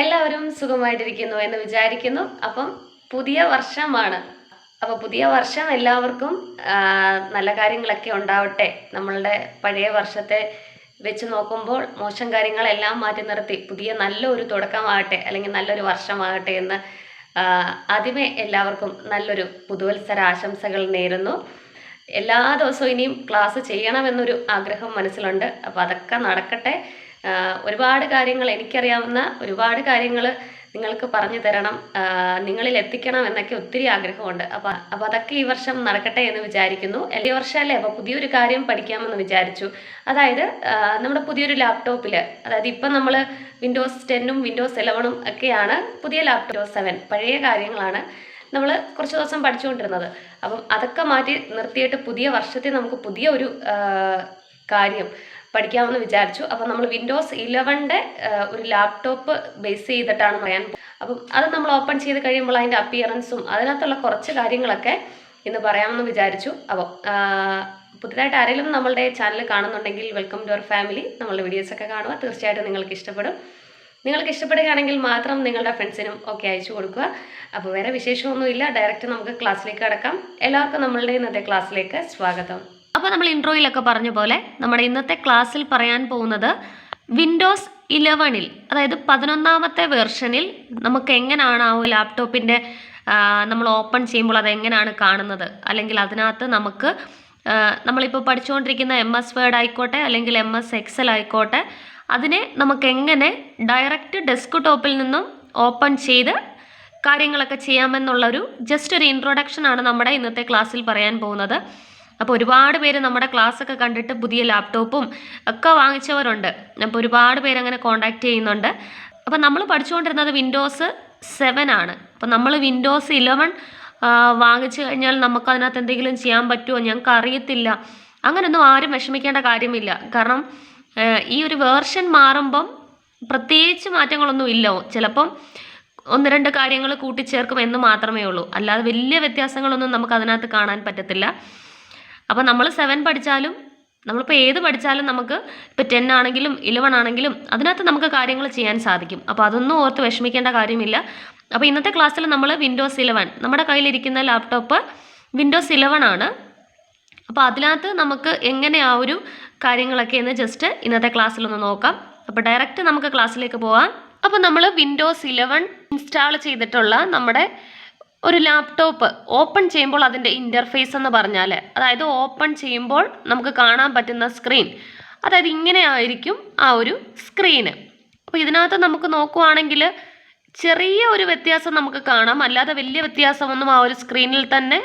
എല്ലാവരും സുഖമായിട്ടിരിക്കുന്നു എന്ന് വിചാരിക്കുന്നു. അപ്പം പുതിയ വർഷമാണ്. അപ്പോൾ പുതിയ വർഷം എല്ലാവർക്കും നല്ല കാര്യങ്ങളൊക്കെ ഉണ്ടാവട്ടെ. നമ്മളുടെ പഴയ വർഷത്തെ വെച്ച് നോക്കുമ്പോൾ മോശം കാര്യങ്ങളെല്ലാം മാറ്റി നിർത്തി. പുതിയ നല്ലൊരു തുടക്കമാകട്ടെ അല്ലെങ്കിൽ നല്ലൊരു വർഷമാകട്ടെ എന്ന് ആദ്യമേ എല്ലാവർക്കും നല്ലൊരു പുതുവത്സര ആശംസകൾ നേരുന്നു. എല്ലാ ദിവസവും ഇനിയും ക്ലാസ് ചെയ്യണമെന്നൊരു ആഗ്രഹം മനസ്സിലുണ്ട്. അപ്പോൾ അതൊക്കെ നടക്കട്ടെ. ഒരുപാട് കാര്യങ്ങൾ എനിക്കറിയാവുന്ന ഒരുപാട് കാര്യങ്ങൾ നിങ്ങൾക്ക് പറഞ്ഞു തരണം. നിങ്ങളിൽ എത്തിക്കണം എന്നൊക്കെ ഒത്തിരി ആഗ്രഹമുണ്ട്. അപ്പൊ അപ്പോൾ അതൊക്കെ ഈ വർഷം നടക്കട്ടെ എന്ന് വിചാരിക്കുന്നു. എല്ലാ വർഷമല്ലേ അപ്പോൾ പുതിയൊരു കാര്യം പഠിക്കാമെന്ന് വിചാരിച്ചു. അതായത് നമ്മുടെ പുതിയൊരു ലാപ്ടോപ്പിൽ അതായത് ഇപ്പം നമ്മൾ വിൻഡോസ് ടെന്നും വിൻഡോസ് ഇലവണും ഒക്കെയാണ് പുതിയ ലാപ്ടോപ്പ് സെവൻ പഴയ കാര്യങ്ങളാണ് നമ്മൾ കുറച്ച് ദിവസം പഠിച്ചുകൊണ്ടിരുന്നത്. അപ്പം അതൊക്കെ മാറ്റി നിർത്തിയിട്ട് പുതിയ വർഷത്തെ നമുക്ക് പുതിയ ഒരു കാര്യം. പഠിക്കാമെന്ന് വിചാരിച്ചു. അപ്പം നമ്മൾ വിൻഡോസ് ഇലവന്റെ ഒരു ലാപ്ടോപ്പ് ബേസ് ചെയ്തിട്ടാണ് പറയാൻ അപ്പം അത് നമ്മൾ ഓപ്പൺ ചെയ്ത് കഴിയുമ്പോൾ അതിന്റെ അപ്പിയറൻസും അതിനകത്തുള്ള കുറച്ച് കാര്യങ്ങളൊക്കെ ഇന്ന് പറയാമെന്ന് വിചാരിച്ചു. അപ്പോൾ പുതുതായിട്ട് ആരെങ്കിലും നമ്മളുടെ ചാനൽ കാണുന്നുണ്ടെങ്കിൽ വെൽക്കം ടു അവർ ഫാമിലി നമ്മളുടെ വീഡിയോസൊക്കെ കാണുക. തീർച്ചയായിട്ടും നിങ്ങൾക്ക് ഇഷ്ടപ്പെടും. നിങ്ങൾക്ക് ഇഷ്ടപ്പെടുകയാണെങ്കിൽ മാത്രം നിങ്ങളുടെ ഫ്രണ്ട്സിനും ഒക്കെ അയച്ചു കൊടുക്കുക. അപ്പോൾ വേറെ വിശേഷമൊന്നുമില്ല. ഡയറക്റ്റ് നമുക്ക് ക്ലാസ്സിലേക്ക് കിടക്കാം. എല്ലാവർക്കും നമ്മളുടെ ഇന്നത്തെ ക്ലാസ്സിലേക്ക് സ്വാഗതം. അപ്പോൾ നമ്മൾ ഇൻട്രോയിലൊക്കെ പറഞ്ഞ പോലെ നമ്മുടെ ഇന്നത്തെ ക്ലാസ്സിൽ പറയാൻ പോകുന്നത് വിൻഡോസ് ഇലവണിൽ അതായത് പതിനൊന്നാമത്തെ വെർഷനിൽ നമുക്ക് എങ്ങനെയാണ് ആ ഒരു ലാപ്ടോപ്പിന്റെ നമ്മൾ ഓപ്പൺ ചെയ്യുമ്പോൾ അത് എങ്ങനെയാണ് കാണുന്നത്? അല്ലെങ്കിൽ അതിനകത്ത് നമുക്ക് നമ്മളിപ്പോൾ പഠിച്ചുകൊണ്ടിരിക്കുന്ന എം എസ് വേർഡ് ആയിക്കോട്ടെ അല്ലെങ്കിൽ എം എസ് എക്സൽ ആയിക്കോട്ടെ അതിനെ നമുക്ക് എങ്ങനെ ഡയറക്റ്റ് ഡെസ്ക് ടോപ്പിൽ നിന്നും ഓപ്പൺ ചെയ്ത് കാര്യങ്ങളൊക്കെ ചെയ്യാമെന്നുള്ളൊരു ജസ്റ്റ് ഒരു ഇൻട്രൊഡക്ഷനാണ് നമ്മുടെ ഇന്നത്തെ ക്ലാസ്സിൽ പറയാൻ പോകുന്നത്. അപ്പോൾ ഒരുപാട് പേര് നമ്മുടെ ക്ലാസ് ഒക്കെ കണ്ടിട്ട് പുതിയ ലാപ്ടോപ്പും ഒക്കെ വാങ്ങിച്ചവരുണ്ട്. അപ്പോൾ ഒരുപാട് പേര് അങ്ങനെ കോൺടാക്ട് ചെയ്യുന്നുണ്ട്. അപ്പോൾ നമ്മൾ പഠിച്ചുകൊണ്ടിരുന്നത് വിൻഡോസ് സെവൻ ആണ്. അപ്പോൾ നമ്മൾ വിൻഡോസ് ഇലവൻ വാങ്ങിച്ചു കഴിഞ്ഞാൽ നമുക്ക് അതിനകത്ത് എന്തെങ്കിലും ചെയ്യാൻ പറ്റുമോ ഞങ്ങൾക്ക് അറിയത്തില്ല. അങ്ങനൊന്നും ആരും വിഷമിക്കേണ്ട കാര്യമില്ല. കാരണം ഈ ഒരു വേർഷൻ മാറുമ്പം പ്രത്യേകിച്ച് മാറ്റങ്ങളൊന്നും ഇല്ല. ചിലപ്പം ഒന്ന് രണ്ട് കാര്യങ്ങൾ കൂട്ടിച്ചേർക്കും എന്ന് മാത്രമേ ഉള്ളൂ. അല്ലാതെ വലിയ വ്യത്യാസങ്ങളൊന്നും നമുക്ക് അതിനകത്ത് കാണാൻ പറ്റത്തില്ല. അപ്പോൾ നമ്മൾ സെവൻ പഠിച്ചാലും നമ്മളിപ്പോൾ ഏത് പഠിച്ചാലും നമുക്ക് ഇപ്പോൾ ടെൻ ആണെങ്കിലും ഇലവൻ ആണെങ്കിലും അതിനകത്ത് നമുക്ക് കാര്യങ്ങൾ ചെയ്യാൻ സാധിക്കും. അപ്പോൾ അതൊന്നും ഓർത്ത് വിഷമിക്കേണ്ട കാര്യമില്ല. അപ്പോൾ ഇന്നത്തെ ക്ലാസ്സിൽ നമ്മൾ വിൻഡോസ് ഇലവൻ നമ്മുടെ കയ്യിലിരിക്കുന്ന ലാപ്ടോപ്പ് വിൻഡോസ് ഇലവൻ ആണ്. അപ്പോൾ അതിനകത്ത് നമുക്ക് എങ്ങനെ ആ ഒരു കാര്യങ്ങളൊക്കെ എന്ന് ജസ്റ്റ് ഇന്നത്തെ ക്ലാസ്സിലൊന്ന് നോക്കാം. അപ്പോൾ ഡയറക്റ്റ് നമുക്ക് ക്ലാസ്സിലേക്ക് പോകാം അപ്പോൾ നമ്മൾ വിൻഡോസ് ഇലവൻ ഇൻസ്റ്റാൾ ചെയ്തിട്ടുള്ള നമ്മുടെ ഒരു ലാപ്ടോപ്പ് ഓപ്പൺ ചെയ്യുമ്പോൾ അതിന്റെ ഇന്റർഫേസ് എന്ന് പറഞ്ഞാൽ അതായത് ഓപ്പൺ ചെയ്യുമ്പോൾ നമുക്ക് കാണാൻ പറ്റുന്ന സ്ക്രീൻ അതായത് ഇങ്ങനെ ആയിരിക്കും ആ ഒരു സ്ക്രീന് അപ്പോൾ ഇതിനകത്ത് നമുക്ക് നോക്കുവാണെങ്കിൽ ചെറിയ ഒരു വ്യത്യാസം നമുക്ക് കാണാം. അല്ലാതെ വലിയ വ്യത്യാസമൊന്നും ആ ഒരു സ്ക്രീനിൽ തന്നെ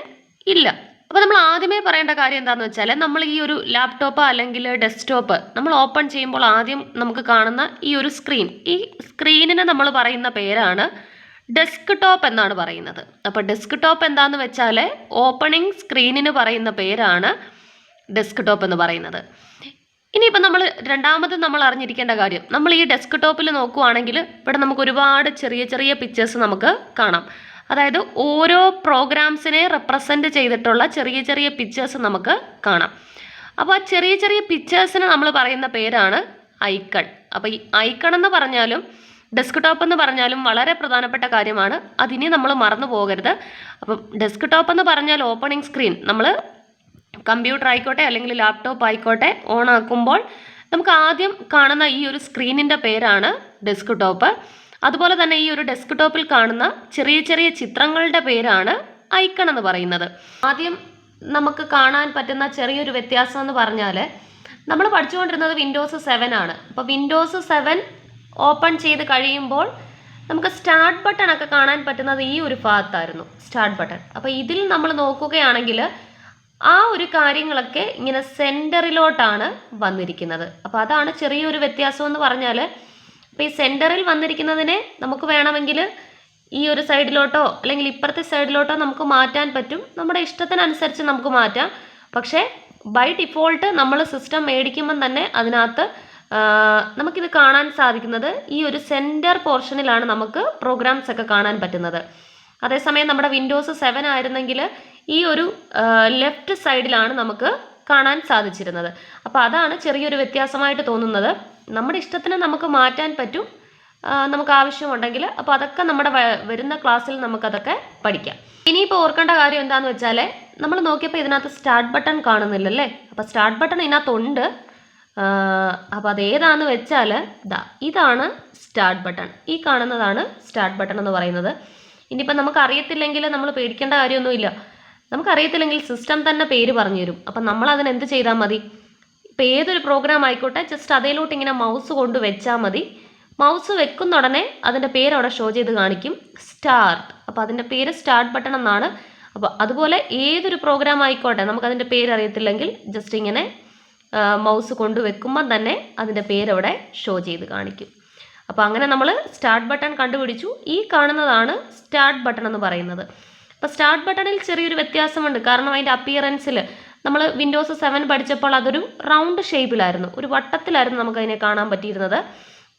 ഇല്ല. അപ്പോൾ നമ്മൾ ആദ്യമേ പറയേണ്ട കാര്യം എന്താണെന്ന് വെച്ചാൽ നമ്മൾ ഈ ഒരു ലാപ്ടോപ്പ് അല്ലെങ്കിൽ ഡെസ്ക്ടോപ്പ് നമ്മൾ ഓപ്പൺ ചെയ്യുമ്പോൾ ആദ്യം നമുക്ക് കാണുന്ന ഈ ഒരു സ്ക്രീൻ ഈ സ്ക്രീനിന് നമ്മൾ പറയുന്ന പേരാണ് ഡെസ്ക് ടോപ്പ് എന്നാണ് പറയുന്നത്. അപ്പോൾ ഡെസ്ക് ടോപ്പ് എന്താണെന്ന് വെച്ചാൽ ഓപ്പണിംഗ് സ്ക്രീനിന് പറയുന്ന പേരാണ് ഡെസ്ക് ടോപ്പ് എന്ന് പറയുന്നത്. ഇനിയിപ്പോൾ നമ്മൾ രണ്ടാമത് നമ്മൾ അറിഞ്ഞിരിക്കേണ്ട കാര്യം നമ്മൾ ഈ ഡെസ്ക് ടോപ്പിൽ നോക്കുവാണെങ്കിൽ ഇവിടെ നമുക്ക് ഒരുപാട് ചെറിയ ചെറിയ പിക്ചേഴ്സ് നമുക്ക് കാണാം. അതായത് ഓരോ പ്രോഗ്രാംസിനെ റെപ്രസെന്റ് ചെയ്തിട്ടുള്ള ചെറിയ ചെറിയ പിക്ചേഴ്സ് നമുക്ക് കാണാം. അപ്പോൾ ആ ചെറിയ ചെറിയ പിക്ചേഴ്സിന് നമ്മൾ പറയുന്ന പേരാണ് ഐക്കൺ അപ്പോൾ ഈ ഐക്കൺ എന്ന് പറഞ്ഞാലും ഡെസ്ക് ടോപ്പ് എന്ന് പറഞ്ഞാലും വളരെ പ്രധാനപ്പെട്ട കാര്യമാണ്. അതിനെ നമ്മൾ മറന്നു പോകരുത്. അപ്പം ഡെസ്ക് ടോപ്പ് എന്ന് പറഞ്ഞാൽ ഓപ്പണിംഗ് സ്ക്രീൻ. നമ്മൾ കമ്പ്യൂട്ടർ ആയിക്കോട്ടെ അല്ലെങ്കിൽ ലാപ്ടോപ്പ് ആയിക്കോട്ടെ ഓൺ ആക്കുമ്പോൾ നമുക്ക് ആദ്യം കാണുന്ന ഈ ഒരു സ്ക്രീനിന്റെ പേരാണ് ഡെസ്ക് ടോപ്പ് അതുപോലെ തന്നെ ഈ ഒരു ഡെസ്ക് ടോപ്പിൽ കാണുന്ന ചെറിയ ചെറിയ ചിത്രങ്ങളുടെ പേരാണ് ഐക്കൺ എന്ന് പറയുന്നത്. ആദ്യം നമുക്ക് കാണാൻ പറ്റുന്ന ചെറിയൊരു വ്യത്യാസം എന്ന് പറഞ്ഞാൽ നമ്മൾ പഠിച്ചുകൊണ്ടിരുന്നത് വിൻഡോസ് സെവൻ ആണ്. അപ്പോൾ വിൻഡോസ് സെവൻ ഓപ്പൺ ചെയ്ത് കഴിയുമ്പോൾ നമുക്ക് സ്റ്റാർട്ട് ബട്ടൺ ഒക്കെ കാണാൻ പറ്റുന്നത് ഈ ഒരു ഭാഗത്തായിരുന്നു സ്റ്റാർട്ട് ബട്ടൺ. അപ്പോൾ ഇതിൽ നമ്മൾ നോക്കുകയാണെങ്കിൽ ആ ഒരു കാര്യങ്ങളൊക്കെ ഇങ്ങനെ സെന്ററിലോട്ടാണ് വന്നിരിക്കുന്നത്. അപ്പോൾ അതാണ് ചെറിയൊരു വ്യത്യാസം എന്ന് പറഞ്ഞാൽ അപ്പോൾ ഈ സെന്ററിൽ വന്നിരിക്കുന്നതിനെ നമുക്ക് വേണമെങ്കിൽ ഈ ഒരു സൈഡിലോട്ടോ അല്ലെങ്കിൽ ഇപ്പുറത്തെ സൈഡിലോട്ടോ നമുക്ക് മാറ്റാൻ പറ്റും. നമ്മുടെ ഇഷ്ടത്തിനനുസരിച്ച് നമുക്ക് മാറ്റാം. പക്ഷേ ബൈ ഡിഫോൾട്ട് നമ്മൾ സിസ്റ്റം മേടിക്കുമ്പം തന്നെ അതിനകത്ത് നമുക്കിത് കാണാൻ സാധിക്കുന്നത് ഈ ഒരു സെന്റർ പോർഷനിലാണ് നമുക്ക് പ്രോഗ്രാംസ് ഒക്കെ കാണാൻ പറ്റുന്നത്. അതേസമയം നമ്മുടെ വിൻഡോസ് സെവൻ ആയിരുന്നെങ്കിൽ ഈ ഒരു ലെഫ്റ്റ് സൈഡിലാണ് നമുക്ക് കാണാൻ സാധിച്ചിരുന്നത്. അപ്പോൾ അതാണ് ചെറിയൊരു വ്യത്യാസമായിട്ട് തോന്നുന്നത്. നമ്മുടെ ഇഷ്ടത്തിന് നമുക്ക് മാറ്റാൻ പറ്റും നമുക്ക് ആവശ്യമുണ്ടെങ്കിൽ. അപ്പോൾ അതൊക്കെ നമ്മുടെ വരുന്ന ക്ലാസ്സിൽ നമുക്കതൊക്കെ പഠിക്കാം. ഇനിയിപ്പോൾ ഓർക്കേണ്ട കാര്യം എന്താണെന്ന് വെച്ചാൽ നമ്മൾ നോക്കിയപ്പോൾ ഇതിനകത്ത് സ്റ്റാർട്ട് ബട്ടൺ കാണുന്നില്ലല്ലേ? അപ്പോൾ സ്റ്റാർട്ട് ബട്ടൺ ഇതിനകത്തുണ്ട്. അപ്പോൾ അതേതാന്ന് വെച്ചാൽ ഇതാ ഇതാണ് സ്റ്റാർട്ട് ബട്ടൺ ഈ കാണുന്നതാണ് സ്റ്റാർട്ട് ബട്ടൺ എന്ന് പറയുന്നത്. ഇനിയിപ്പോൾ നമുക്ക് അറിയത്തില്ലെങ്കിൽ നമ്മൾ പേടിക്കേണ്ട കാര്യമൊന്നുമില്ല. നമുക്കറിയത്തില്ലെങ്കിൽ സിസ്റ്റം തന്നെ പേര് പറഞ്ഞു തരും. അപ്പം നമ്മൾ അതിന് എന്ത് ചെയ്താൽ മതി? ഇപ്പോൾ ഏതൊരു പ്രോഗ്രാം ആയിക്കോട്ടെ ജസ്റ്റ് അതിലോട്ട് ഇങ്ങനെ മൗസ് കൊണ്ട് വെച്ചാൽ മതി. മൗസ് വെക്കുന്ന ഉടനെ അതിന്റെ പേര് അവിടെ ഷോ ചെയ്ത് കാണിക്കും. സ്റ്റാർട്ട് അപ്പോൾ അതിന്റെ പേര് സ്റ്റാർട്ട് ബട്ടൺ എന്നാണ്. അപ്പോൾ അതുപോലെ ഏതൊരു പ്രോഗ്രാം ആയിക്കോട്ടെ നമുക്കതിന്റെ പേര് അറിയത്തില്ലെങ്കിൽ ജസ്റ്റ് ഇങ്ങനെ മൗസ് കൊണ്ടുവെക്കുമ്പം തന്നെ അതിന്റെ പേരവിടെ ഷോ ചെയ്ത് കാണിക്കും. അപ്പോൾ അങ്ങനെ നമ്മൾ സ്റ്റാർട്ട് ബട്ടൺ കണ്ടുപിടിച്ചു. ഈ കാണുന്നതാണ് സ്റ്റാർട്ട് ബട്ടൺ എന്ന് പറയുന്നത്. അപ്പോൾ സ്റ്റാർട്ട് ബട്ടണിൽ ചെറിയൊരു വ്യത്യാസമുണ്ട്. കാരണം അതിന്റെ അപ്പിയറൻസിൽ നമ്മൾ വിൻഡോസ് സെവൻ പഠിച്ചപ്പോൾ അതൊരു റൗണ്ട് ഷേപ്പിലായിരുന്നു ഒരു വട്ടത്തിലായിരുന്നു നമുക്കതിനെ കാണാൻ പറ്റിയിരുന്നത്.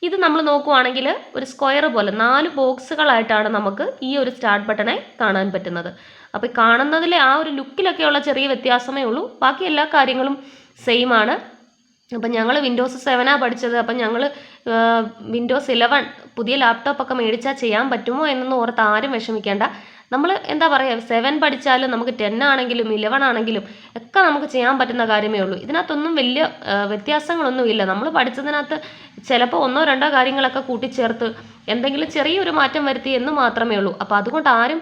ഇത് നമ്മൾ നോക്കുവാണെങ്കിൽ ഒരു സ്ക്വയർ പോലെ നാല് ബോക്സുകളായിട്ടാണ് നമുക്ക് ഈ ഒരു സ്റ്റാർട്ട് ബട്ടണെ കാണാൻ പറ്റുന്നത്. അപ്പോൾ കാണുന്നതിലെ ആ ഒരു ലുക്കിലൊക്കെയുള്ള ചെറിയ വ്യത്യാസമേ ഉള്ളൂ. ബാക്കി എല്ലാ കാര്യങ്ങളും സെയിം ആണ്. അപ്പം ഞങ്ങൾ വിൻഡോസ് സെവനാണ് പഠിച്ചത്. അപ്പം ഞങ്ങൾ വിൻഡോസ് ഇലവൻ പുതിയ ലാപ്ടോപ്പൊക്കെ മേടിച്ചാൽ ചെയ്യാൻ പറ്റുമോ എന്നൊന്നും ഓർത്ത് ആരും വിഷമിക്കേണ്ട. നമ്മൾ എന്താ പറയുക സെവൻ പഠിച്ചാലും നമുക്ക് ടെൻ ആണെങ്കിലും ഇലവൻ ആണെങ്കിലും ഒക്കെ നമുക്ക് ചെയ്യാൻ പറ്റുന്ന കാര്യമേ ഉള്ളൂ. ഇതിനകത്തൊന്നും വലിയ വ്യത്യാസങ്ങളൊന്നും ഇല്ല നമ്മൾ പഠിച്ചതിനകത്ത് ചിലപ്പോൾ ഒന്നോ രണ്ടോ കാര്യങ്ങളൊക്കെ കൂട്ടിച്ചേർത്ത് എന്തെങ്കിലും ചെറിയൊരു മാറ്റം വരുത്തി എന്ന് മാത്രമേ ഉള്ളൂ. അപ്പോൾ അതുകൊണ്ട് ആരും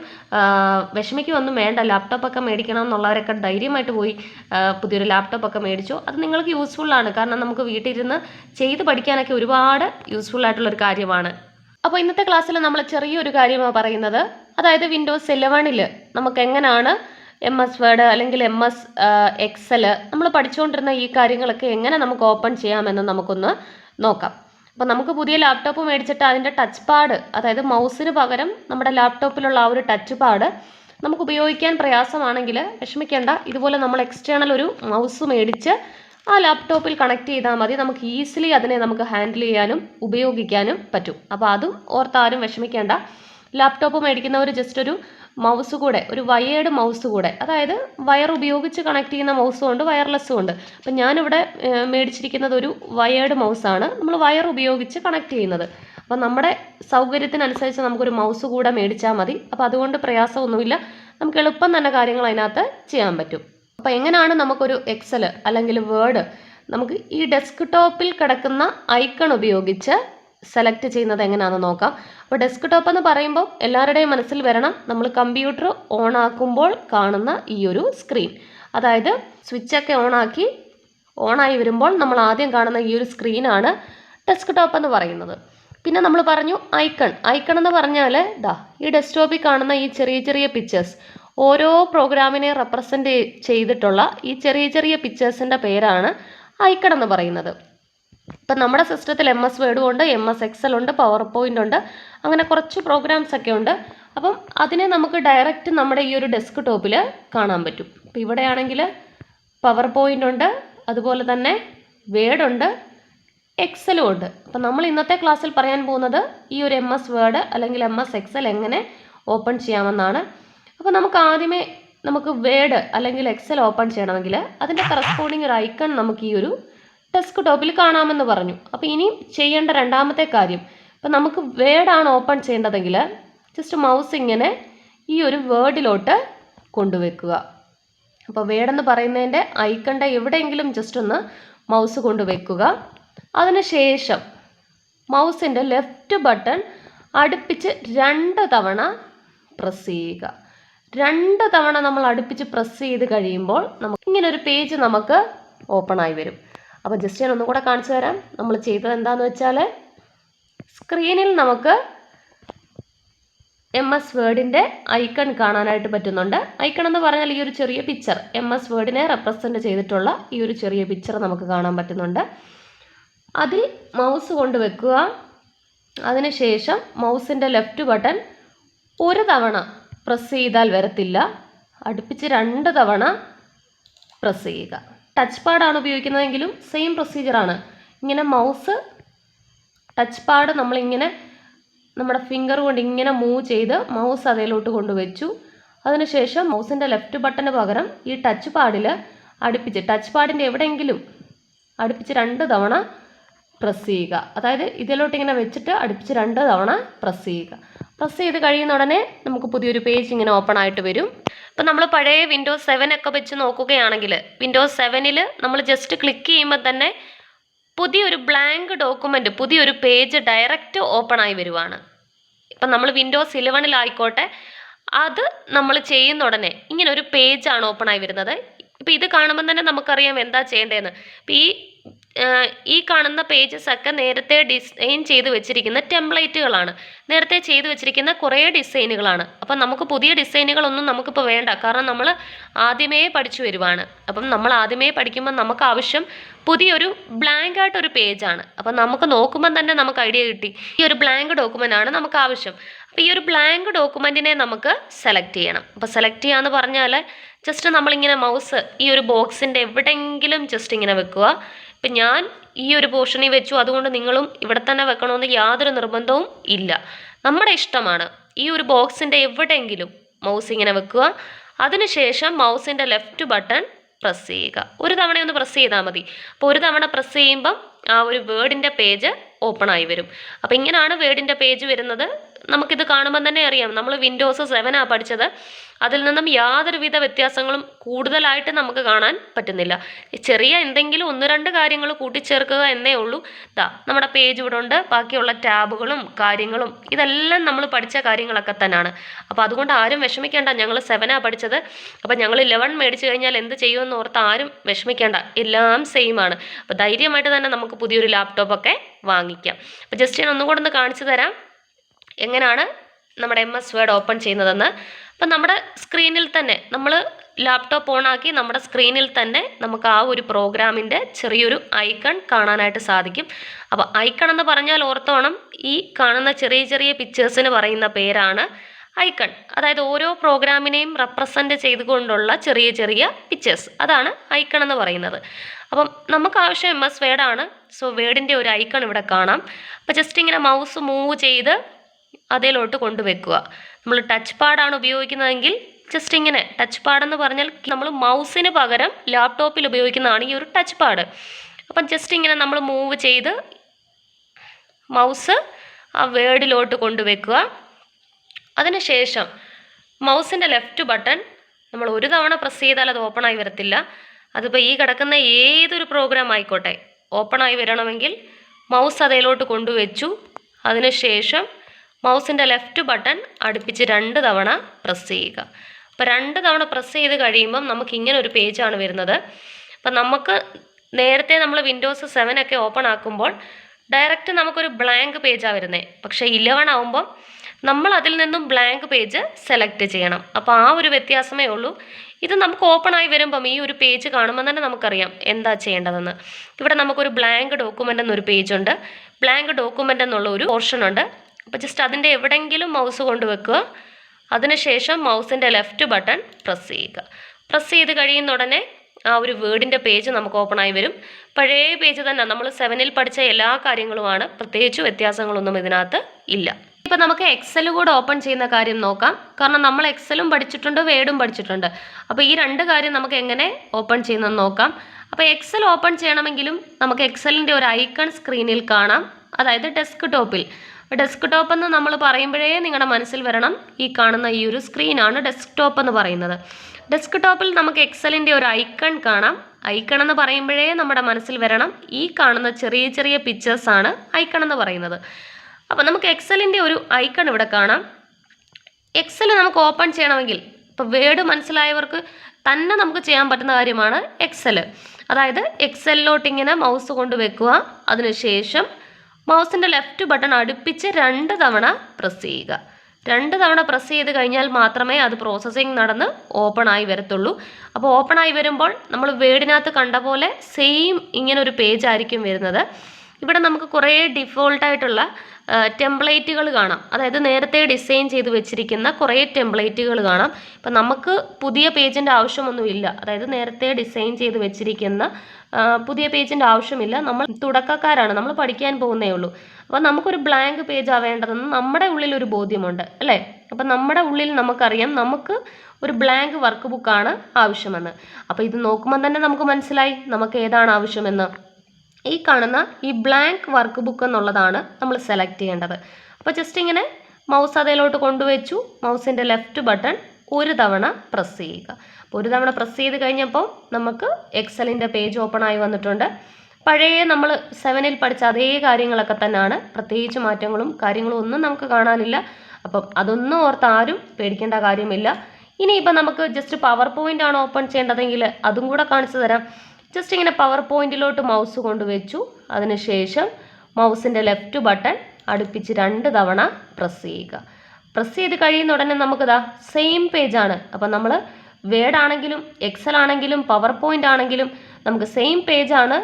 വിഷമിക്കുമൊന്നും വേണ്ട. ലാപ്ടോപ്പൊക്കെ മേടിക്കണം എന്നുള്ളവരൊക്കെ ധൈര്യമായിട്ട് പോയി പുതിയൊരു ലാപ്ടോപ്പൊക്കെ മേടിച്ചു. അത് നിങ്ങൾക്ക് യൂസ്ഫുള്ളാണ് കാരണം നമുക്ക് വീട്ടിലിരുന്ന് ചെയ്ത് പഠിക്കാനൊക്കെ ഒരുപാട് യൂസ്ഫുൾ ആയിട്ടുള്ളൊരു കാര്യമാണ്. അപ്പോൾ ഇന്നത്തെ ക്ലാസ്സിൽ നമ്മൾ ചെറിയൊരു കാര്യമാണ് പറയുന്നത്. അതായത് വിൻഡോസ് ഇലവണിൽ നമുക്ക് എങ്ങനെയാണ് എം എസ് വേർഡ് അല്ലെങ്കിൽ എം എസ് എക്സൽ നമ്മൾ പഠിച്ചുകൊണ്ടിരുന്ന ഈ കാര്യങ്ങളൊക്കെ എങ്ങനെ നമുക്ക് ഓപ്പൺ ചെയ്യാമെന്ന് നമുക്കൊന്ന് നോക്കാം. അപ്പോൾ നമുക്ക് പുതിയ ലാപ്ടോപ്പ് മേടിച്ചിട്ട് അതിന്റെ ടച്ച് പാഡ് അതായത് മൗസിന് പകരം നമ്മുടെ ലാപ്ടോപ്പിലുള്ള ആ ഒരു ടച്ച് പാഡ് നമുക്ക് ഉപയോഗിക്കാൻ പ്രയാസമാണെങ്കിൽ വിഷമിക്കേണ്ട. ഇതുപോലെ നമ്മൾ എക്സ്റ്റേണൽ ഒരു മൗസ് മേടിച്ച് ആ ലാപ്ടോപ്പിൽ കണക്ട് ചെയ്താൽ മതി. നമുക്ക് ഈസിലി അതിനെ നമുക്ക് ഹാൻഡിൽ ചെയ്യാനും ഉപയോഗിക്കാനും പറ്റും. അപ്പോൾ അതും ഓർത്താരും വിഷമിക്കേണ്ട. ലാപ്ടോപ്പ് മേടിക്കുന്നവർ ജസ്റ്റ് ഒരു മൗസ് കൂടെ ഒരു വയേർഡ് മൗസ് കൂടെ. അതായത് വയർ ഉപയോഗിച്ച് കണക്ട് ചെയ്യുന്ന മൗസും ഉണ്ട് വയർലെസ്സും ഉണ്ട്. അപ്പം ഞാനിവിടെ മേടിച്ചിരിക്കുന്നത് ഒരു വയേർഡ് മൗസാണ് നമ്മൾ വയർ ഉപയോഗിച്ച് കണക്ട് ചെയ്യുന്നത്. അപ്പം നമ്മുടെ സൗകര്യത്തിനനുസരിച്ച് നമുക്കൊരു മൗസ് കൂടെ മേടിച്ചാൽ മതി. അപ്പോൾ അതുകൊണ്ട് പ്രയാസമൊന്നുമില്ല. നമുക്ക് എളുപ്പം തന്നെ കാര്യങ്ങൾ അതിനകത്ത് ചെയ്യാൻ പറ്റും. അപ്പോൾ എങ്ങനെയാണ് നമുക്കൊരു എക്സൽ അല്ലെങ്കിൽ വേർഡ് നമുക്ക് ഈ ഡെസ്ക് ടോപ്പിൽ കിടക്കുന്ന ഐക്കൺ ഉപയോഗിച്ച് സെലക്ട് ചെയ്യുന്നത് എങ്ങനെയാണെന്ന് നോക്കാം. അപ്പോൾ ഡെസ്ക് ടോപ്പ് എന്ന് പറയുമ്പോൾ എല്ലാവരുടെയും മനസ്സിൽ വരണം. നമ്മൾ കമ്പ്യൂട്ടർ ഓൺ ആക്കുമ്പോൾ കാണുന്ന ഈ ഒരു സ്ക്രീൻ അതായത് സ്വിച്ചൊക്കെ ഓൺ ആക്കി ഓണായി വരുമ്പോൾ നമ്മൾ ആദ്യം കാണുന്ന ഈ ഒരു സ്ക്രീനാണ് ഡെസ്ക് ടോപ്പ് എന്ന് പറയുന്നത്. പിന്നെ നമ്മൾ പറഞ്ഞു ഐക്കൺ ഐക്കൺ എന്ന് പറഞ്ഞാൽ ഇതാ ഈ ഡെസ്ക്ടോപ്പിൽ കാണുന്ന ഈ ചെറിയ ചെറിയ പിക്ചേഴ്സ് ഓരോ പ്രോഗ്രാമിനെ റെപ്രസെന്റ് ചെയ്തിട്ടുള്ള ഈ ചെറിയ ചെറിയ പിക്ചേഴ്സിന്റെ പേരാണ് ഐക്കൺ എന്ന് പറയുന്നത്. ഇപ്പം നമ്മുടെ സിസ്റ്റത്തിൽ എം എസ് വേർഡും ഉണ്ട് എം എസ് എക്സൽ ഉണ്ട് പവർ പോയിന്റ് ഉണ്ട് അങ്ങനെ കുറച്ച് പ്രോഗ്രാംസ് ഒക്കെ ഉണ്ട്. അപ്പം അതിനെ നമുക്ക് ഡയറക്റ്റ് നമ്മുടെ ഈ ഒരു ഡെസ്ക് ടോപ്പിൽ കാണാൻ പറ്റും. ഇപ്പം ഇവിടെയാണെങ്കിൽ പവർ പോയിന്റ് ഉണ്ട് അതുപോലെ തന്നെ വേർഡ് ഉണ്ട് എക്സലും ഉണ്ട്. അപ്പം നമ്മൾ ഇന്നത്തെ ക്ലാസ്സിൽ പറയാൻ പോകുന്നത് ഈ ഒരു എം എസ് വേർഡ് അല്ലെങ്കിൽ എം എസ് എക്സൽ എങ്ങനെ ഓപ്പൺ ചെയ്യാമെന്നാണ്. അപ്പോൾ നമുക്ക് ആദ്യമേ നമുക്ക് വേർഡ് അല്ലെങ്കിൽ എക്സൽ ഓപ്പൺ ചെയ്യണമെങ്കിൽ അതിന്റെ കറസ്പോണ്ടിങ് ഒരു ഐക്കൺ നമുക്ക് ഈ ഒരു ഡെസ്ക് ടോപ്പിൽ കാണാമെന്ന് പറഞ്ഞു. അപ്പോൾ ഇനി ചെയ്യേണ്ട രണ്ടാമത്തെ കാര്യം. ഇപ്പം നമുക്ക് വേർഡാണ് ഓപ്പൺ ചെയ്യേണ്ടതെങ്കിൽ ജസ്റ്റ് മൗസ് ഇങ്ങനെ ഈ ഒരു വേർഡിലോട്ട് കൊണ്ടുവെക്കുക. അപ്പോൾ വേർഡെന്ന് പറയുന്നതിന്റെ ഐക്കണ്ട എവിടെയെങ്കിലും ജസ്റ്റ് ഒന്ന് മൗസ് കൊണ്ടുവെക്കുക. അതിനുശേഷം മൗസിന്റെ ലെഫ്റ്റ് ബട്ടൺ അടുപ്പിച്ച് രണ്ട് തവണ പ്രസ് ചെയ്യുക. രണ്ട് തവണ നമ്മൾ അടുപ്പിച്ച് പ്രസ് ചെയ്ത് കഴിയുമ്പോൾ നമുക്ക് ഇങ്ങനെ ഒരു പേജ് നമുക്ക് ഓപ്പൺ ആയി വരും. അപ്പോൾ ജസ്റ്റ് ഞാൻ ഒന്നും കൂടെ കാണിച്ചു തരാം. നമ്മൾ ചെയ്തത് എന്താണെന്ന് വെച്ചാൽ സ്ക്രീനിൽ നമുക്ക് എം എസ് വേർഡിന്റെ ഐക്കൺ കാണാനായിട്ട് പറ്റുന്നുണ്ട്. ഐക്കൺ എന്ന് പറഞ്ഞാൽ ഈ ഒരു ചെറിയ പിക്ചർ എം എസ് വേർഡിനെ റെപ്രസെന്റ് ചെയ്തിട്ടുള്ള ഈ ഒരു ചെറിയ പിക്ചർ നമുക്ക് കാണാൻ പറ്റുന്നുണ്ട്. അതിൽ മൗസ് കൊണ്ട് വെക്കുക. അതിനുശേഷം മൗസിന്റെ ലെഫ്റ്റ് ബട്ടൺ ഒരു തവണ പ്രസ് ചെയ്താൽ വരത്തില്ല. അടുപ്പിച്ച് രണ്ട് തവണ പ്രസ് ചെയ്യുക. ടച്ച് പാഡാണ് ഉപയോഗിക്കുന്നതെങ്കിലും സെയിം പ്രൊസീജിയറാണ് ഇങ്ങനെ മൗസ് ടച്ച് പാഡ് നമ്മളിങ്ങനെ നമ്മുടെ ഫിംഗർ കൊണ്ട് ഇങ്ങനെ മൂവ് ചെയ്ത് മൗസ് അതിലോട്ട് കൊണ്ടുവച്ചു. അതിനുശേഷം മൗസിന്റെ ലെഫ്റ്റ് ബട്ടന് പകരം ഈ ടച്ച് പാഡിൽ അടുപ്പിച്ച് ടച്ച് പാഡിന്റെ എവിടെയെങ്കിലും അടുപ്പിച്ച് രണ്ട് തവണ പ്രസ് ചെയ്യുക. അതായത് ഇതിലോട്ട് ഇങ്ങനെ വെച്ചിട്ട് അടുപ്പിച്ച് രണ്ട് തവണ പ്രസ് ചെയ്യുക. പ്രസ് ചെയ്ത് കഴിയുന്ന ഉടനെ നമുക്ക് പുതിയൊരു പേജ് ഇങ്ങനെ ഓപ്പൺ ആയിട്ട് വരും. ഇപ്പം നമ്മൾ പഴയ വിൻഡോസ് സെവൻ ഒക്കെ വെച്ച് നോക്കുകയാണെങ്കിൽ വിൻഡോസ് സെവനിൽ നമ്മൾ ജസ്റ്റ് ക്ലിക്ക് ചെയ്യുമ്പോൾ തന്നെ പുതിയൊരു ബ്ലാങ്ക് ഡോക്യുമെന്റ് പുതിയൊരു പേജ് ഡയറക്റ്റ് ഓപ്പൺ ആയി വരുവാണ്. ഇപ്പം നമ്മൾ വിൻഡോസ് ഇലവനിലായിക്കോട്ടെ അത് നമ്മൾ ചെയ്യുന്ന ഉടനെ ഇങ്ങനെ ഒരു പേജാണ് ഓപ്പൺ ആയി വരുന്നത്. ഇപ്പം ഇത് കാണുമ്പോൾ തന്നെ നമുക്കറിയാം എന്താ ചെയ്യേണ്ടതെന്ന്. ഇപ്പം ഈ ഈ കാണുന്ന പേജസ് ഒക്കെ നേരത്തെ ഡിസൈൻ ചെയ്ത് വെച്ചിരിക്കുന്ന ടെംപ്ലേറ്റുകളാണ് നേരത്തെ ചെയ്ത് വെച്ചിരിക്കുന്ന കുറേ ഡിസൈനുകളാണ് അപ്പം നമുക്ക് പുതിയ ഡിസൈനുകളൊന്നും നമുക്കിപ്പോൾ വേണ്ട. കാരണം നമ്മൾ ആദ്യമേ പഠിച്ചു വരുവാണ്. അപ്പം നമ്മൾ ആദ്യമേ പഠിക്കുമ്പോൾ നമുക്ക് ആവശ്യം പുതിയൊരു ബ്ലാങ്ക് ആയിട്ടൊരു പേജാണ് അപ്പം നമുക്ക് നോക്കുമ്പോൾ തന്നെ നമുക്ക് ഐഡിയ കിട്ടി. ഈ ഒരു ബ്ലാങ്ക് ഡോക്യുമെന്റ് ആണ് നമുക്ക് ആവശ്യം. അപ്പോൾ ഈ ഒരു ബ്ലാങ്ക് ഡോക്യുമെന്റിനെ നമുക്ക് സെലക്ട് ചെയ്യണം. അപ്പോൾ സെലക്ട് ചെയ്യാന്ന് പറഞ്ഞാൽ ജസ്റ്റ് നമ്മളിങ്ങനെ മൗസ് ഈ ഒരു ബോക്സിന്റെ എവിടെയെങ്കിലും ജസ്റ്റ് ഇങ്ങനെ വെക്കുക. ഇപ്പം ഞാൻ ഈ ഒരു പോർഷനിൽ വെച്ചു. അതുകൊണ്ട് നിങ്ങളും ഇവിടെ തന്നെ വെക്കണമെന്ന് യാതൊരു നിർബന്ധവും ഇല്ല. നമ്മുടെ ഇഷ്ടമാണ് ഈ ഒരു ബോക്സിന്റെ എവിടെയെങ്കിലും മൗസ് ഇങ്ങനെ വെക്കുക. അതിനുശേഷം മൗസിന്റെ ലെഫ്റ്റ് ബട്ടൺ പ്രസ് ചെയ്യുക. ഒരു തവണ ഒന്ന് പ്രസ് ചെയ്താൽ മതി. അപ്പോൾ ഒരു തവണ പ്രസ് ചെയ്യുമ്പം ആ ഒരു വേർഡിന്റെ പേജ് ഓപ്പൺ ആയി വരും. അപ്പോൾ ഇങ്ങനെയാണ് വേർഡിന്റെ പേജ് വരുന്നത്. നമുക്കിത് കാണുമ്പോൾ തന്നെ അറിയാം. നമ്മൾ വിൻഡോസ് സെവനാണ് പഠിച്ചത്. അതിൽ നിന്നും യാതൊരുവിധ വ്യത്യാസങ്ങളും കൂടുതലായിട്ട് നമുക്ക് കാണാൻ പറ്റുന്നില്ല. ചെറിയ എന്തെങ്കിലും ഒന്ന് രണ്ട് കാര്യങ്ങൾ കൂട്ടിച്ചേർക്കുക എന്നേ ഉള്ളൂ. ദാ നമ്മുടെ പേജ് ഇവിടെ ഉണ്ട്. ബാക്കിയുള്ള ടാബുകളും കാര്യങ്ങളും ഇതെല്ലാം നമ്മൾ പഠിച്ച കാര്യങ്ങളൊക്കെ തന്നെയാണ് അപ്പോൾ അതുകൊണ്ട് ആരും വിഷമിക്കേണ്ട. ഞങ്ങൾ സെവനാണ് പഠിച്ചത്. അപ്പോൾ ഞങ്ങൾ ഇലവൻ മേടിച്ചു കഴിഞ്ഞാൽ എന്ത് ചെയ്യുമെന്ന് ഓർത്ത് ആരും വിഷമിക്കേണ്ട. എല്ലാം സെയിം ആണ്. അപ്പോൾ ധൈര്യമായിട്ട് തന്നെ നമുക്ക് പുതിയൊരു ലാപ്ടോപ്പൊക്കെ വാങ്ങിക്കാം. അപ്പോൾ ജസ്റ്റ് ഞാൻ ഒന്നും കൂടെ ഒന്ന് കാണിച്ചു തരാം. എങ്ങനെയാണ് നമ്മുടെ എം എസ് വേർഡ് ഓപ്പൺ ചെയ്യുന്നതെന്ന്. അപ്പം നമ്മുടെ സ്ക്രീനിൽ തന്നെ നമ്മൾ ലാപ്ടോപ്പ് ഓണാക്കി നമ്മുടെ സ്ക്രീനിൽ തന്നെ നമുക്ക് ആ ഒരു പ്രോഗ്രാമിന്റെ ചെറിയൊരു ഐക്കൺ കാണാനായിട്ട് സാധിക്കും. അപ്പോൾ ഐക്കൺ എന്ന് പറഞ്ഞാൽ ഓർത്തോണം ഈ കാണുന്ന ചെറിയ ചെറിയ പിക്ചേഴ്സിന് പറയുന്ന പേരാണ് ഐക്കൺ അതായത് ഓരോ പ്രോഗ്രാമിനെയും റെപ്രസെന്റ് ചെയ്തുകൊണ്ടുള്ള ചെറിയ ചെറിയ പിക്ചേഴ്സ് അതാണ് ഐക്കൺ എന്ന് പറയുന്നത്. അപ്പം നമുക്ക് ആവശ്യം എം എസ് വേർഡാണ് സോ വേർഡിന്റെ ഒരു ഐക്കൺ ഇവിടെ കാണാം. അപ്പോൾ ജസ്റ്റ് ഇങ്ങനെ മൗസ് മൂവ് ചെയ്ത് അതിലോട്ട് കൊണ്ടുവെക്കുക. നമ്മൾ ടച്ച് പാഡാണ് ഉപയോഗിക്കുന്നതെങ്കിൽ ജസ്റ്റ് ഇങ്ങനെ ടച്ച് പാഡെന്ന് പറഞ്ഞാൽ നമ്മൾ മൗസിന് പകരം ലാപ്ടോപ്പിൽ ഉപയോഗിക്കുന്നതാണ് ഈ ഒരു ടച്ച് പാഡ് അപ്പം ജസ്റ്റ് ഇങ്ങനെ നമ്മൾ മൂവ് ചെയ്ത് മൗസ് ആ വേർഡിലോട്ട് കൊണ്ടുവെക്കുക. അതിനുശേഷം മൗസിന്റെ ലെഫ്റ്റ് ബട്ടൺ നമ്മൾ ഒരു തവണ പ്രസ് ചെയ്താൽ അത് ഓപ്പൺ ആയി വരത്തില്ല. അതിപ്പോൾ ഈ കിടക്കുന്ന ഏതൊരു പ്രോഗ്രാം ആയിക്കോട്ടെ ഓപ്പൺ ആയി വരണമെങ്കിൽ മൗസ് അതിലോട്ട് കൊണ്ടുവച്ചു. അതിനുശേഷം മൗസിന്റെ ലെഫ്റ്റ് ബട്ടൺ അടുപ്പിച്ച് രണ്ട് തവണ പ്രസ് ചെയ്യുക. അപ്പോൾ രണ്ട് തവണ പ്രസ് ചെയ്ത് കഴിയുമ്പം നമുക്ക് ഇങ്ങനെ ഒരു പേജാണ് വരുന്നത്. അപ്പം നമുക്ക് നേരത്തെ നമ്മൾ വിൻഡോസ് സെവൻ ഒക്കെ ഓപ്പൺ ആക്കുമ്പോൾ ഡയറക്റ്റ് നമുക്കൊരു ബ്ലാങ്ക് പേജാണ് വരുന്നത് പക്ഷേ ഇലവൺ ആകുമ്പം നമ്മൾ അതിൽ നിന്നും ബ്ലാങ്ക് പേജ് സെലക്ട് ചെയ്യണം. അപ്പോൾ ആ ഒരു വ്യത്യാസമേ ഉള്ളൂ. ഇത് നമുക്ക് ഓപ്പൺ ആയി വരുമ്പം ഈ ഒരു പേജ് കാണുമ്പോൾ തന്നെ നമുക്കറിയാം എന്താ ചെയ്യേണ്ടതെന്ന്. ഇവിടെ നമുക്കൊരു ബ്ലാങ്ക് ഡോക്യുമെന്റ് എന്നൊരു പേജുണ്ട്. ബ്ലാങ്ക് ഡോക്യുമെന്റ് എന്നുള്ള ഒരു പോർഷൻ ഉണ്ട് അപ്പോൾ ജസ്റ്റ് അതിന്റെ എവിടെയെങ്കിലും മൗസ് കൊണ്ടുവെക്കുക. അതിനുശേഷം മൗസിന്റെ ലെഫ്റ്റ് ബട്ടൺ പ്രസ് ചെയ്യുക. പ്രസ് ചെയ്ത് കഴിയുന്ന ഉടനെ ആ ഒരു വേർഡിന്റെ പേജ് നമുക്ക് ഓപ്പൺ ആയി വരും. പഴയ പേജ് തന്നെ നമ്മൾ സെവനിൽ പഠിച്ച എല്ലാ കാര്യങ്ങളുമാണ്. പ്രത്യേകിച്ച് വ്യത്യാസങ്ങളൊന്നും ഇതിനകത്ത് ഇല്ല. ഇപ്പം നമുക്ക് എക്സൽ കൂടെ ഓപ്പൺ ചെയ്യുന്ന കാര്യം നോക്കാം. കാരണം നമ്മൾ എക്സലും പഠിച്ചിട്ടുണ്ട് വേർഡും പഠിച്ചിട്ടുണ്ട്. അപ്പോൾ ഈ രണ്ട് കാര്യം നമുക്ക് എങ്ങനെ ഓപ്പൺ ചെയ്യുന്നത് നോക്കാം. അപ്പോൾ എക്സൽ ഓപ്പൺ ചെയ്യണമെങ്കിലും നമുക്ക് എക്സലിന്റെ ഒരു ഐക്കൺ സ്ക്രീനിൽ കാണാം. അതായത് ഡെസ്ക് ടോപ്പിൽ ഡെസ്ക് ടോപ്പ് എന്ന് നമ്മൾ പറയുമ്പോഴേ നിങ്ങളുടെ മനസ്സിൽ വരണം. ഈ കാണുന്ന ഈ ഒരു സ്ക്രീനാണ് ഡെസ്ക് ടോപ്പ് എന്ന് പറയുന്നത്. ഡെസ്ക് ടോപ്പിൽ നമുക്ക് എക്സലിന്റെ ഒരു ഐക്കൺ കാണാം. ഐക്കൺ എന്ന് പറയുമ്പോഴേ നമ്മുടെ മനസ്സിൽ വരണം. ഈ കാണുന്ന ചെറിയ ചെറിയ പിക്ചേഴ്സാണ് ഐക്കൺ എന്ന് പറയുന്നത്. അപ്പോൾ നമുക്ക് എക്സലിന്റെ ഒരു ഐക്കൺ ഇവിടെ കാണാം. എക്സൽ നമുക്ക് ഓപ്പൺ ചെയ്യണമെങ്കിൽ ഇപ്പോൾ വേർഡ് മനസ്സിലായവർക്ക് തന്നെ നമുക്ക് ചെയ്യാൻ പറ്റുന്ന കാര്യമാണ് എക്സൽ. അതായത് എക്സലിലോട്ട് ഇങ്ങനെ മൗസ് കൊണ്ട് വെക്കുക. അതിനുശേഷം മൗസിന്റെ ലെഫ്റ്റ് ബട്ടൺ അടുപ്പിച്ച് രണ്ട് തവണ പ്രസ് ചെയ്യുക. രണ്ട് തവണ പ്രസ് ചെയ്ത് കഴിഞ്ഞാൽ മാത്രമേ അത് പ്രോസസ്സിങ് നടന്ന് ഓപ്പൺ ആയി വരത്തുള്ളൂ. അപ്പോൾ ഓപ്പൺ ആയി വരുമ്പോൾ നമ്മൾ വേടിനകത്ത് കണ്ട പോലെ സെയിം ഇങ്ങനെ ഒരു പേജ് ആയിരിക്കും വരുന്നത്. ഇവിടെ നമുക്ക് കുറേ ഡിഫോൾട്ടായിട്ടുള്ള ടെംപ്ലേറ്റുകൾ കാണാം. അതായത് നേരത്തെ ഡിസൈൻ ചെയ്ത് വെച്ചിരിക്കുന്ന കുറേ ടെംപ്ലേറ്റുകൾ കാണാം. ഇപ്പം നമുക്ക് പുതിയ പേജിന്റെ ആവശ്യമൊന്നുമില്ല. അതായത് നേരത്തെ ഡിസൈൻ ചെയ്ത് വെച്ചിരിക്കുന്ന പുതിയ പേജിന്റെ ആവശ്യമില്ല. നമ്മൾ തുടക്കക്കാരാണ്. നമ്മൾ പഠിക്കാൻ പോകുന്നേ ഉള്ളൂ. അപ്പോൾ നമുക്കൊരു ബ്ലാങ്ക് പേജ് വേണ്ടതെന്ന് നമ്മുടെ ഉള്ളിൽ ഒരു ബോധ്യമുണ്ട്. അല്ലേ? അപ്പം നമ്മുടെ ഉള്ളിൽ നമുക്കറിയാം നമുക്ക് ഒരു ബ്ലാങ്ക് വർക്ക് ബുക്കാണ് ആവശ്യമെന്ന്. അപ്പോൾ ഇത് നോക്കുമ്പോൾ തന്നെ നമുക്ക് മനസ്സിലായി നമുക്ക് ഏതാണ് ആവശ്യമെന്ന്. ഈ കാണുന്ന ഈ ബ്ലാങ്ക് വർക്ക് ബുക്ക് എന്നുള്ളതാണ് നമ്മൾ സെലക്ട് ചെയ്യേണ്ടത്. അപ്പോൾ ജസ്റ്റ് ഇങ്ങനെ മൗസ് അതേലോട്ട് കൊണ്ടുവച്ചു. മൗസിന്റെ ലെഫ്റ്റ് ബട്ടൺ ഒരു തവണ പ്രസ് ചെയ്യുക. ഒരു തവണ പ്രസ് ചെയ്ത് കഴിഞ്ഞപ്പോൾ നമുക്ക് എക്സലിന്റെ പേജ് ഓപ്പൺ ആയി വന്നിട്ടുണ്ട്. പഴയ നമ്മൾ സെവനിൽ പഠിച്ച അതേ കാര്യങ്ങളൊക്കെ തന്നെയാണ് പ്രത്യേകിച്ച് മാറ്റങ്ങളും കാര്യങ്ങളും ഒന്നും നമുക്ക് കാണാനില്ല. അപ്പം അതൊന്നും ഓർത്ത് ആരും പേടിക്കേണ്ട കാര്യമില്ല. ഇനിയിപ്പോൾ നമുക്ക് ജസ്റ്റ് പവർ പോയിന്റ് ആണ് ഓപ്പൺ ചെയ്യേണ്ടതെങ്കിൽ അതും കൂടെ കാണിച്ചു തരാം. ജസ്റ്റ് ഇങ്ങനെ പവർ പോയിന്റിലോട്ട് മൗസ് കൊണ്ടുവച്ചു അതിനുശേഷം മൗസിന്റെ ലെഫ്റ്റ് ബട്ടൺ അടുപ്പിച്ച് രണ്ട് തവണ പ്രസ് ചെയ്യുക. പ്രസ് ചെയ്ത് കഴിയുന്ന ഉടനെ നമുക്കിതാ സെയിം പേജാണ് അപ്പം നമ്മൾ വേഡ് ആണെങ്കിലും എക്സൽ ആണെങ്കിലും പവർ പോയിന്റ് ആണെങ്കിലും നമുക്ക് സെയിം പേജാണ്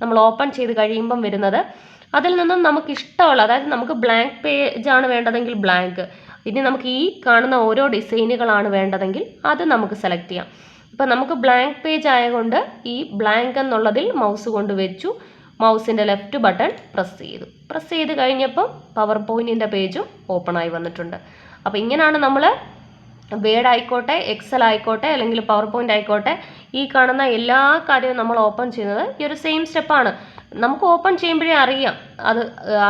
നമ്മൾ ഓപ്പൺ ചെയ്ത് കഴിയുമ്പം വരുന്നത്. അതിൽ നിന്നും നമുക്ക് ഇഷ്ടമുള്ള അതായത് നമുക്ക് ബ്ലാങ്ക് പേജാണ് വേണ്ടതെങ്കിൽ ബ്ലാങ്ക് ഇനി നമുക്ക് ഈ കാണുന്ന ഓരോ ഡിസൈനുകളാണ് വേണ്ടതെങ്കിൽ അത് നമുക്ക് സെലക്ട് ചെയ്യാം. ഇപ്പം നമുക്ക് ബ്ലാങ്ക് പേജ് ആയതുകൊണ്ട് ഈ ബ്ലാങ്ക് എന്നുള്ളതിൽ മൗസ് കൊണ്ട് വെച്ചു. മൗസിന്റെ ലെഫ്റ്റ് ബട്ടൺ പ്രസ് ചെയ്തു. പ്രസ് ചെയ്ത് കഴിഞ്ഞപ്പം പവർ പോയിന്റിന്റെ പേജും ഓപ്പണായി വന്നിട്ടുണ്ട്. അപ്പോൾ ഇങ്ങനെയാണ് നമ്മൾ വേഡ് ആയിക്കോട്ടെ എക്സൽ ആയിക്കോട്ടെ അല്ലെങ്കിൽ പവർ പോയിന്റ് ആയിക്കോട്ടെ ഈ കാണുന്ന എല്ലാ കാര്യവും നമ്മൾ ഓപ്പൺ ചെയ്യുന്നത് ഈ ഒരു സെയിം സ്റ്റെപ്പാണ് നമുക്ക് ഓപ്പൺ ചെയ്യുമ്പോഴേ അറിയാം അത്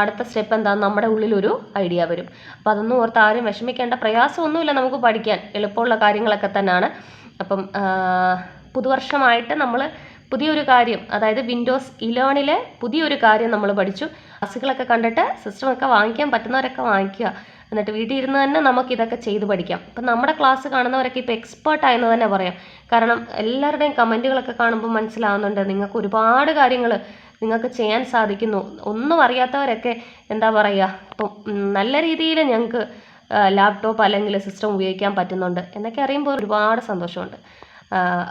അടുത്ത സ്റ്റെപ്പ് എന്താ നമ്മുടെ ഉള്ളിലൊരു ഐഡിയ വരും. അപ്പോൾ അതൊന്നും ഓർത്ത് ആരും വിഷമിക്കേണ്ട പ്രയാസമൊന്നുമില്ല നമുക്ക് പഠിക്കാൻ. എളുപ്പമുള്ള കാര്യങ്ങളൊക്കെ തന്നെയാണ് അപ്പം പുതുവർഷമായിട്ട് നമ്മൾ പുതിയൊരു കാര്യം അതായത് വിൻഡോസ് ഇലവണിലെ പുതിയൊരു കാര്യം നമ്മൾ പഠിച്ചു. ക്ലാസ്സുകളൊക്കെ കണ്ടിട്ട് സിസ്റ്റമൊക്കെ വാങ്ങിക്കാൻ പറ്റുന്നവരൊക്കെ വാങ്ങിക്കുക. എന്നിട്ട് വീട്ടിൽ ഇരുന്ന് തന്നെ നമുക്ക് ഇതൊക്കെ ചെയ്ത് പഠിക്കാം. അപ്പം നമ്മുടെ ക്ലാസ് കാണുന്നവരൊക്കെ ഇപ്പോൾ എക്സ്പേർട്ട് ആയെന്ന് തന്നെ പറയാം. കാരണം എല്ലാവരുടെയും കമന്റുകളൊക്കെ കാണുമ്പോൾ മനസ്സിലാവുന്നുണ്ട് നിങ്ങൾക്ക് ഒരുപാട് കാര്യങ്ങൾ നിങ്ങൾക്ക് ചെയ്യാൻ സാധിക്കുന്നു. ഒന്നും അറിയാത്തവരൊക്കെ എന്താ പറയുക ഇപ്പം നല്ല രീതിയിൽ ഞങ്ങൾക്ക് ലാപ്ടോപ്പ് അല്ലെങ്കിൽ സിസ്റ്റം ഉപയോഗിക്കാൻ പറ്റുന്നുണ്ട്. എന്നൊക്കെ അറിയുമ്പോൾ ഒരുപാട് സന്തോഷമുണ്ട്.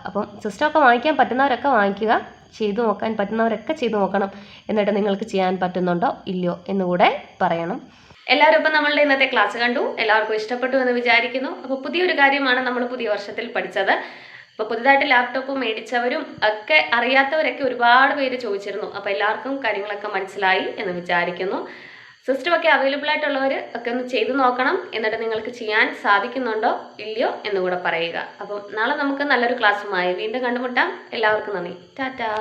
അപ്പം സിസ്റ്റമൊക്കെ വാങ്ങിക്കാൻ പറ്റുന്നവരൊക്കെ വാങ്ങിക്കുക. ചെയ്തു നോക്കാൻ പറ്റുന്നവരൊക്കെ ചെയ്തു നോക്കണം. എന്നിട്ട് നിങ്ങൾക്ക് ചെയ്യാൻ പറ്റുന്നുണ്ടോ ഇല്ലയോ എന്നുകൂടെ പറയണം. എല്ലാവരും ഇപ്പം നമ്മളുടെ ഇന്നത്തെ ക്ലാസ് കണ്ടു. എല്ലാവർക്കും ഇഷ്ടപ്പെട്ടു എന്ന് വിചാരിക്കുന്നു. അപ്പോൾ പുതിയൊരു കാര്യമാണ് നമ്മൾ പുതിയ വർഷത്തിൽ പഠിച്ചത്. അപ്പോൾ പുതുതായിട്ട് ലാപ്ടോപ്പ് മേടിച്ചവരും ഒക്കെ അറിയാത്തവരൊക്കെ ഒരുപാട് പേര് ചോദിച്ചിരുന്നു. അപ്പോൾ എല്ലാവർക്കും കാര്യങ്ങളൊക്കെ മനസ്സിലായി എന്ന് വിചാരിക്കുന്നു. സിസ്റ്റം ഒക്കെ അവൈലബിൾ ആയിട്ടുള്ളവർ ഒക്കെ ഒന്ന് ചെയ്തു നോക്കണം. എന്നിട്ട് നിങ്ങൾക്ക് ചെയ്യാൻ സാധിക്കുന്നുണ്ടോ? ഇല്ലയോ എന്നുകൂടെ പറയുക. അപ്പം നാളെ നമുക്ക് നല്ലൊരു ക്ലാസ്സുമായി വീണ്ടും കണ്ടുമുട്ടാം. എല്ലാവർക്കും നന്ദി. ടാറ്റാ.